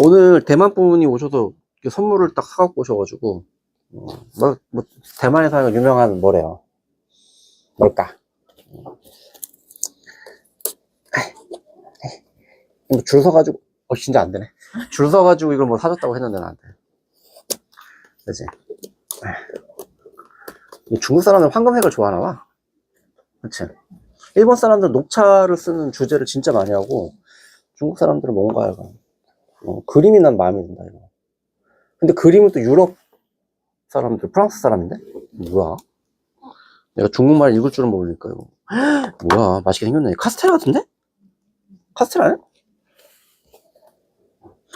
오늘 대만 분이 오셔서 선물을 딱 사갖고 오셔가지고, 어, 뭐, 뭐, 대만에서 유명한 뭐래요. 뭘까? 뭐줄 서가지고, 어, 진짜 안 되네. 줄 서가지고 이걸 뭐 사줬다고 했는데 나한테. 그지? 중국 사람들 황금색을 좋아하나 봐. 그치? 일본 사람들은 녹차를 쓰는 주제를 진짜 많이 하고, 중국 사람들은 뭔가 약간, 어, 그림이 난 마음에 든다, 이거. 근데 그림은 또 유럽 사람들, 프랑스 사람인데? 뭐야? 내가 중국말 읽을 줄은 모르니까, 이거. 뭐야, 맛있게 생겼네. 카스테라 같은데? 카스테라 아니야?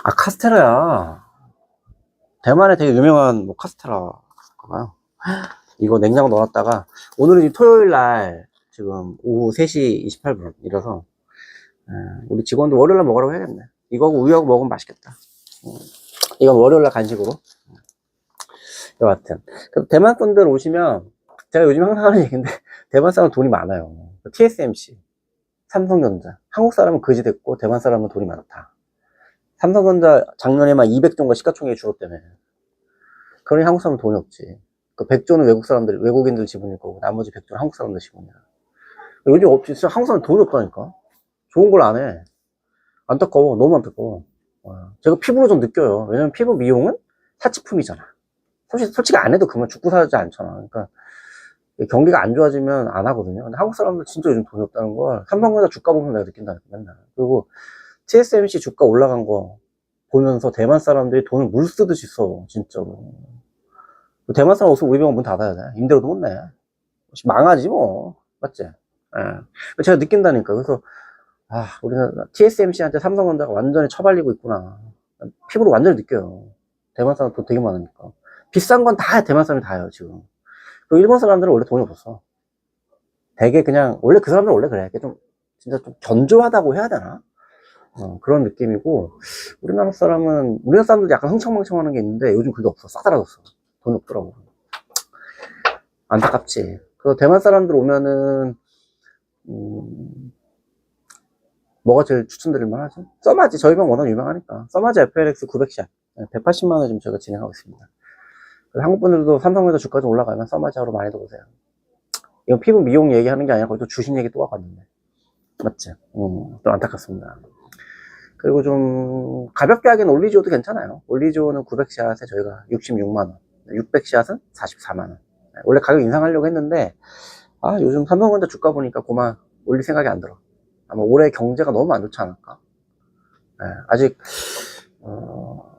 아, 카스테라야. 대만에 되게 유명한 뭐 카스테라가요. 이거 냉장고 넣어놨다가 오늘은 토요일 날 지금 오후 3시 28분이라서 우리 직원들 월요일 날 먹으라고 해야겠네. 이거하고 우유하고 먹으면 맛있겠다. 음, 이건 월요일 날 간식으로. 여하튼 그래서 대만 분들 오시면 제가 요즘 항상 하는 얘기인데 대만 사람 은 돈이 많아요. TSMC, 삼성전자. 한국 사람은 거지 됐고 대만 사람은 돈이 많다. 삼성전자 작년에만 200조인가 시가총액이 줄었다며. 그러니 한국 사람은 돈이 없지. 그 100조는 외국 사람들, 외국인들 지분일 거고, 나머지 100조는 한국 사람들 지분이야. 요즘 없지. 진짜 한국 사람 돈이 없다니까. 좋은 걸 안 해. 안타까워. 너무 안타까워. 어, 제가 피부로 좀 느껴요. 왜냐면 피부 미용은 사치품이잖아. 솔직히, 솔직히 안 해도 그만 죽고 사지 않잖아. 그러니까 경기가 안 좋아지면 안 하거든요. 근데 한국 사람들 진짜 요즘 돈이 없다는 걸 삼성전자 주가 보면 내가 느낀다니까 맨날. 그리고 TSMC 주가 올라간 거 보면서 대만 사람들이 돈을 물 쓰듯이 써, 진짜로. 대만 사람 없으면 우리 병원 문 닫아야 돼. 임대료도 못 내. 망하지, 뭐. 맞지? 예. 제가 느낀다니까. 그래서, 아, 우리는 TSMC한테 삼성전자가 완전히 처발리고 있구나. 피부로 완전히 느껴요. 대만 사람 돈 되게 많으니까. 비싼 건 다 대만 사람이 다 해요, 지금. 그리고 일본 사람들은 원래 돈이 없었어. 되게 그냥, 원래 그 사람들은 원래 그래. 좀, 진짜 좀 견조하다고 해야 되나? 어, 그런 느낌이고, 우리나라 사람은, 우리나라 사람들도 약간 흥청망청하는 게 있는데, 요즘 그게 없어. 싹 사라졌어. 돈이 없더라고. 안타깝지. 그 대만 사람들 오면은, 음, 뭐가 제일 추천드릴 만하지? 써마지. 저희 병 워낙 유명하니까. 써마지 FLX 900샷. 180만원 지금 저희가 진행하고 있습니다. 한국 분들도 삼성전자 주가 좀 올라가면 써마지 하러 많이 들어오세요. 이건 피부 미용 얘기하는 게 아니라 거기서 주신 얘기 또 와봤는데. 맞지? 음, 좀 안타깝습니다. 그리고 좀 가볍게 하기엔 올리지오도 괜찮아요. 올리지오는 900샷에 저희가 66만 원, 600샷은 44만 원. 원래 가격 인상하려고 했는데, 아, 요즘 삼성전자 주가 보니까 그만 올릴 생각이 안 들어. 아마 올해 경제가 너무 안 좋지 않을까? 네, 아직, 어,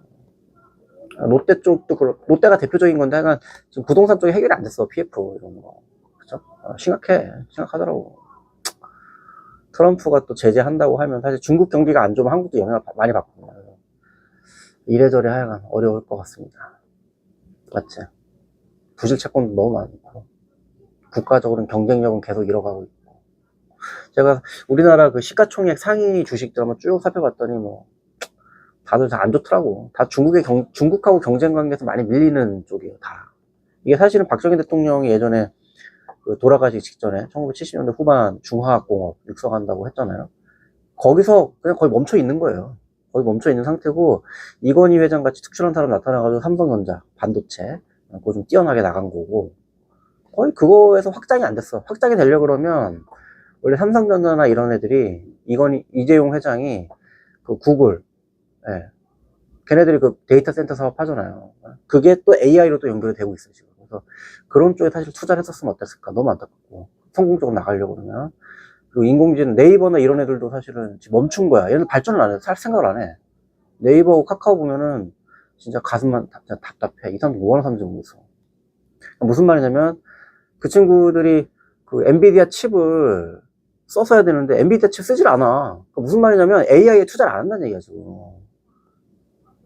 롯데 쪽도 그렇, 롯데가 대표적인 건데, 약간 지금 부동산 쪽이 해결이 안 됐어, PF 이런 거. 그죠? 어, 심각해. 심각하더라고. 트럼프가 또 제재한다고 하면 사실 중국 경기가 안 좋으면 한국도 영향을 많이 받거든요. 이래저래 하여간 어려울 것 같습니다. 맞지? 부실 채권도 너무 많고, 국가적으로는 경쟁력은 계속 잃어가고 있고. 제가 우리나라 그 시가총액 상위 주식들 한번 쭉 살펴봤더니 뭐, 다들 다 안 좋더라고. 다 중국의 경, 중국하고 경쟁 관계에서 많이 밀리는 쪽이에요, 다. 이게 사실은 박정희 대통령이 예전에 그 돌아가시기 직전에 1970년대 후반 중화학공업 육성한다고 했잖아요. 거기서 그냥 거의 멈춰 있는 거예요. 거의 멈춰 있는 상태고 이건희 회장 같이 특출한 사람 나타나가지고 삼성전자 반도체 그거 좀 뛰어나게 나간 거고 거의 그거에서 확장이 안 됐어. 확장이 되려 그러면 원래 삼성전자나 이런 애들이 이건희 이재용 회장이 그 구글 예. 걔네들이 그 데이터 센터 사업 하잖아요. 그게 또 AI로 또 연결이 되고 있어요, 지금. 그래서 그런 쪽에 사실 투자를 했었으면 어땠을까? 너무 안타깝고. 성공적으로 나가려고 그러면. 그리고 인공지능, 네이버나 이런 애들도 사실은 지금 멈춘 거야. 얘는 발전을 안 해. 살 생각을 안 해. 네이버하고 카카오 보면은 진짜 가슴만 답, 답답해. 이 사람들 뭐 하는 사람인지 모르겠어. 무슨 말이냐면 그 친구들이 그 엔비디아 칩을 써서야 되는데 엔비디아 칩 쓰질 않아. 그러니까 무슨 말이냐면 AI에 투자를 안 한다는 얘기야, 지금.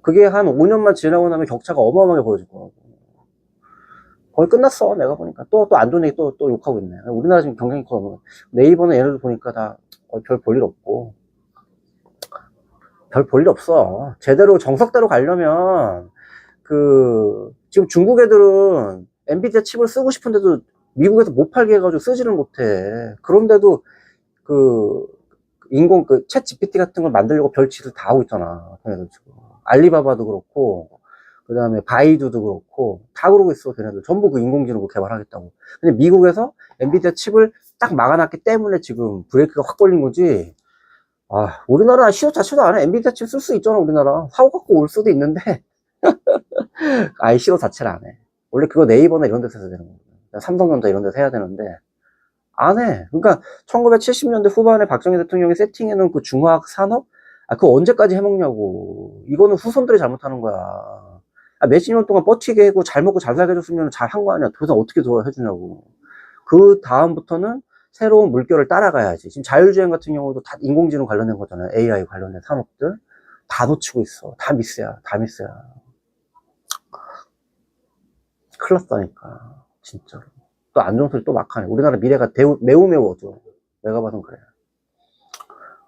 그게 한 5년만 지나고 나면 격차가 어마어마하게 벌어질 거라고. 거의 끝났어, 내가 보니까. 또, 또 안 좋은 얘기 또, 또 욕하고 있네. 우리나라 지금 경쟁이 커. 네이버는 얘네들 보니까 다 거의 별볼 일 없고. 별 볼 일 없어. 제대로 정석대로 가려면, 그, 지금 중국 애들은 엔비디아 칩을 쓰고 싶은데도 미국에서 못 팔게 해가지고 쓰지를 못해. 그런데도 그, 인공 그챗 GPT 같은 걸 만들려고 별짓을 다 하고 있잖아. 걔네들 지금. 알리바바도 그렇고, 그 다음에 바이두도 그렇고, 다 그러고 있어, 걔네들. 전부 그 인공지능 개발하겠다고. 근데 미국에서 엔비디아 칩을 딱 막아놨기 때문에 지금 브레이크가 확 걸린 거지. 아, 우리나라 시도 자체도 안 해. 엔비디아 칩 쓸 수 있잖아, 우리나라. 사고 갖고 올 수도 있는데. 아예 시도 자체를 안 해. 원래 그거 네이버나 이런 데서 해야 되는 거야. 삼성전자 이런 데서 해야 되는데. 안 해. 그러니까 1970년대 후반에 박정희 대통령이 세팅해놓은 그 중화학 산업? 아, 그거 언제까지 해먹냐고. 이거는 후손들이 잘못하는 거야. 아, 몇십 년 동안 버티게 하고 잘 먹고 잘 살게 해줬으면 잘 한 거 아니야. 도대체 어떻게 더 해주냐고. 그 다음부터는 새로운 물결을 따라가야지. 지금 자율주행 같은 경우도 다 인공지능 관련된 거잖아요. AI 관련된 산업들. 다 놓치고 있어. 다 미스야. 다 미스야. 큰일 났다니까. 진짜로. 또 안 좋은 소리 또 막 하네. 우리나라 미래가 매우 매우, 매우 어두워. 내가 봐선 그래.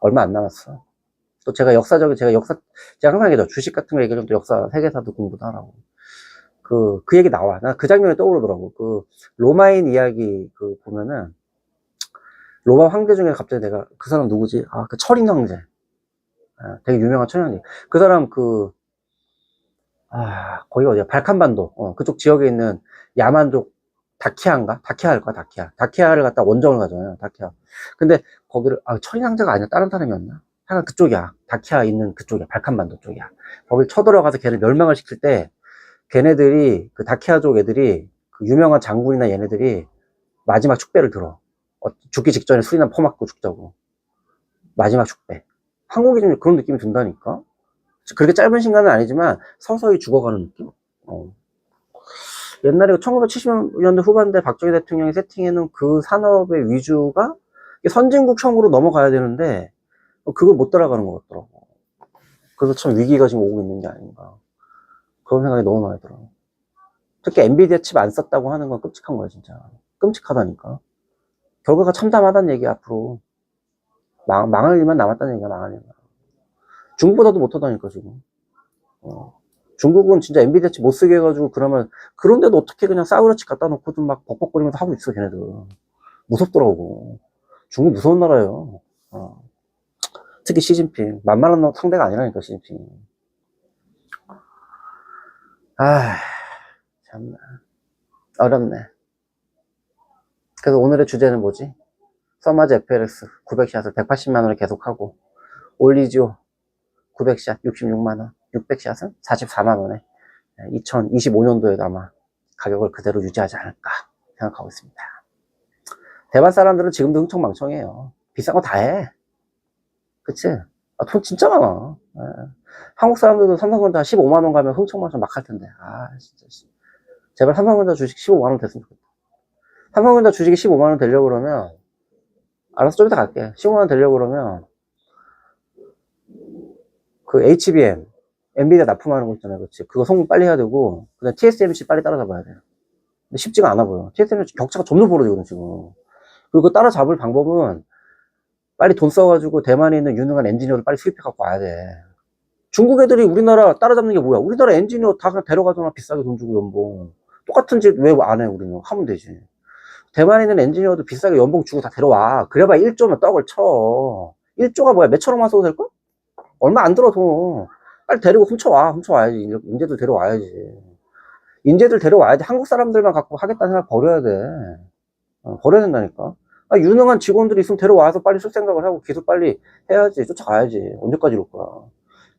얼마 안 남았어. 또 제가 역사적인, 제가 역사, 제가 항상 얘기하죠. 주식 같은 거 얘기하면 또 역사, 세계사도 공부도 하라고. 그, 그 얘기 나와. 나 그 장면이 떠오르더라고. 그, 로마인 이야기 그 보면은, 로마 황제 중에 갑자기 내가, 그 사람 누구지? 아, 그 철인 황제. 아, 되게 유명한 철인 황제. 그 사람 그, 아, 거기 어디야? 발칸반도. 어, 그쪽 지역에 있는 야만족 다키아인가? 다키아일 거야, 다키아. 다키아를 갖다 원정을 가잖아요, 다키아. 근데 거기를, 아, 황제가 아니라 다른 사람이었나? 하여간 그쪽이야. 다키아 있는 그쪽이야. 발칸반도 쪽이야. 거길 쳐들어가서 걔를 멸망을 시킬 때, 걔네들이, 그 다키아족 애들이, 그 유명한 장군이나 얘네들이 마지막 축배를 들어. 어, 죽기 직전에 술이나 퍼맞고 죽자고. 마지막 축배. 한국이 좀 그런 느낌이 든다니까? 그렇게 짧은 시간은 아니지만 서서히 죽어가는 느낌? 어. 옛날에 1970년대 후반대 박정희 대통령이 세팅해놓은 그 산업의 위주가 선진국형으로 넘어가야 되는데 그걸 못 따라가는 것 같더라고. 그래서 참 위기가 지금 오고 있는 게 아닌가. 그런 생각이 너무 많이 들어요. 특히 엔비디아 칩 안 썼다고 하는 건 끔찍한 거야, 진짜. 끔찍하다니까. 결과가 참담하다는 얘기야, 앞으로. 망, 망할 일만 남았다는 얘기야, 망할 일만. 중국보다도 못하다니까, 지금. 어. 중국은 진짜 엔비디아 칩못 쓰게 해가지고, 그러면, 그런데도 어떻게 그냥 칩 갖다 놓고도 막 벅벅거리면서 하고 있어, 걔네들. 무섭더라고. 중국 무서운 나라예요. 어. 특히 시진핑. 만만한 상대가 아니라니까, 시진핑. 아, 참나. 어렵네. 그래서 오늘의 주제는 뭐지? 서마즈 FLX 900샷을 180만원에 계속하고, 올리지오 900샷 66만원, 600샷은 44만원에 2025년도에도 아마 가격을 그대로 유지하지 않을까 생각하고 있습니다. 대만 사람들은 지금도 흥청망청해요. 비싼 거 다 해. 그치? 아, 돈 진짜 많아. 예. 한국 사람들도 삼성전자 15만원 가면 흥청망청 막 할 텐데. 아, 진짜. 씨. 제발 삼성전자 주식 15만원 됐으면 좋겠다. 삼성전자 주식이 15만원 되려고 그러면, 알아서 좀 이따 갈게. 15만원 되려고 그러면, 그 HBM, 엔비디아 납품하는 거 있잖아요. 그렇지. 그거 성공 빨리 해야 되고, 그 다음에 TSMC 빨리 따라잡아야 돼요. 근데 쉽지가 않아 보여. TSMC 격차가 점점 벌어지거든, 지금. 그리고 따라잡을 방법은, 빨리 돈 써가지고 대만에 있는 유능한 엔지니어를 빨리 수입해 갖고 와야 돼. 중국 애들이 우리나라 따라잡는 게 뭐야? 우리나라 엔지니어 다 그냥 데려가잖아. 비싸게 돈 주고 연봉. 똑같은 짓 왜 안 해, 우리는? 하면 되지. 대만에 있는 엔지니어도 비싸게 연봉 주고 다 데려와. 그래봐 1조면 떡을 쳐. 1조가 뭐야? 몇천원만 써도 될걸? 얼마 안 들어, 돈. 빨리 데리고 훔쳐와. 훔쳐와야지. 인재들 데려와야지. 인재들 데려와야지. 한국 사람들만 갖고 하겠다는 생각 버려야 돼. 어, 버려야 된다니까. 아, 유능한 직원들이 있으면 데려와서 빨리 쓸 생각을 하고 기술 빨리 해야지. 쫓아가야지. 언제까지 이럴 거야.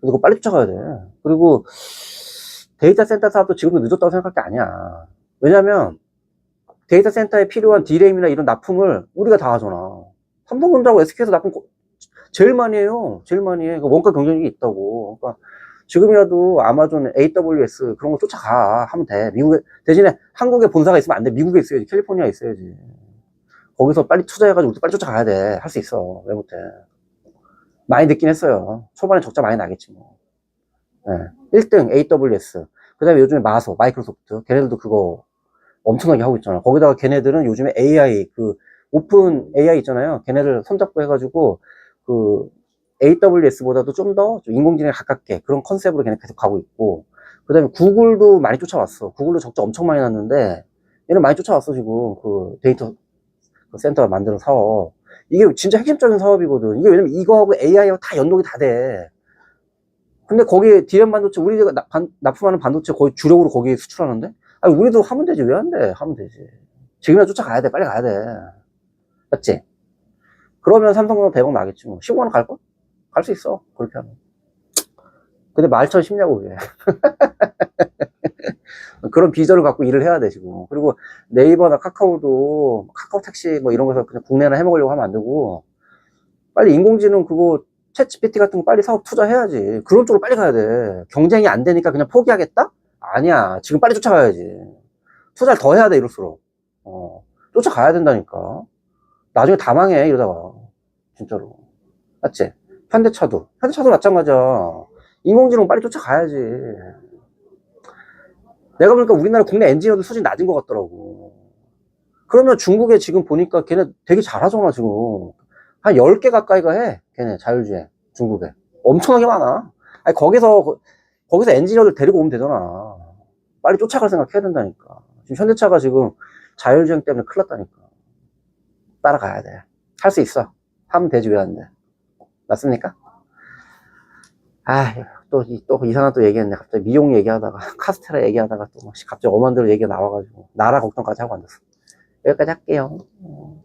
근데 그거 빨리 쫓아가야 돼. 그리고 데이터 센터 사업도 지금도 늦었다고 생각할 게 아니야. 왜냐면 데이터 센터에 필요한 디램이나 이런 납품을 우리가 다 하잖아. 삼성전자하고 SK에서 납품 거- 제일 많이 해요. 제일 많이 해. 그 원가 경쟁력이 있다고. 그러니까 지금이라도 아마존 AWS 그런 거 쫓아가 하면 돼. 미국에 대신에 한국에 본사가 있으면 안 돼. 미국에 있어야지. 캘리포니아에 있어야지. 거기서 빨리 투자해가지고 우리도 빨리 쫓아가야 돼. 할 수 있어. 왜 못해. 많이 늦긴 했어요. 초반에 적자 많이 나겠지 뭐. 네. 1등 AWS. 그 다음에 요즘에 마소, 마이크로소프트. 걔네들도 그거 엄청나게 하고 있잖아. 거기다가 걔네들은 요즘에 AI, 그, 오픈 AI 있잖아요. 걔네들 손잡고 해가지고, 그, AWS보다도 좀 더 인공지능에 가깝게 그런 컨셉으로 걔네 계속 가고 있고, 그 다음에 구글도 많이 쫓아왔어. 구글도 적자 엄청 많이 났는데, 얘는 많이 쫓아왔어, 지금. 그 데이터 그 센터 만드는 사업. 이게 진짜 핵심적인 사업이거든. 이게 왜냐면 이거하고 AI하고 다 연동이 다 돼. 근데 거기에 디램 반도체, 우리가 나- 반- 납품하는 반도체 거의 주력으로 거기 수출하는데? 아니, 우리도 하면 되지. 왜 안 돼? 하면 되지. 지금이라 쫓아가야 돼. 빨리 가야 돼. 맞지? 그러면 삼성은 100억 나겠지 뭐. 15만 원 갈걸? 갈 수 있어. 그렇게 하면. 근데 말처럼 쉽냐고, 그게. 그런 비전을 갖고 일을 해야 돼, 지금. 그리고 네이버나 카카오도, 카카오 택시 뭐 이런 거서 그냥 국내나 해먹으려고 하면 안 되고, 빨리 인공지능 그거, 챗 GPT 같은 거 빨리 사업 투자해야지. 그런 쪽으로 빨리 가야 돼. 경쟁이 안 되니까 그냥 포기하겠다? 아니야. 지금 빨리 쫓아가야지. 투자를 더 해야 돼, 이럴수록. 어. 쫓아가야 된다니까. 나중에 다 망해, 이러다가. 진짜로. 맞지? 현대차도. 현대차도 마찬가지야. 인공지능 빨리 쫓아가야지. 내가 보니까 우리나라 국내 엔지니어들 수준이 낮은 것 같더라고. 그러면 중국에 지금 보니까 걔네 되게 잘하잖아, 지금. 한 10개 가까이가 해. 걔네 자율주행. 중국에. 엄청나게 많아. 아니, 거기서, 거기서 엔지니어들 데리고 오면 되잖아. 빨리 쫓아갈 생각 해야 된다니까. 지금 현대차가 지금 자율주행 때문에 큰일 났다니까. 따라가야 돼. 할 수 있어. 하면 되지, 왜 안 돼. 맞습니까? 아, 또, 이- 또 이상한 또 얘기했네. 갑자기 미용 얘기하다가, 카스테라 얘기하다가 또, 막 갑자기 엄한대로 얘기가 나와가지고, 나라 걱정까지 하고 앉았어. 여기까지 할게요. 어.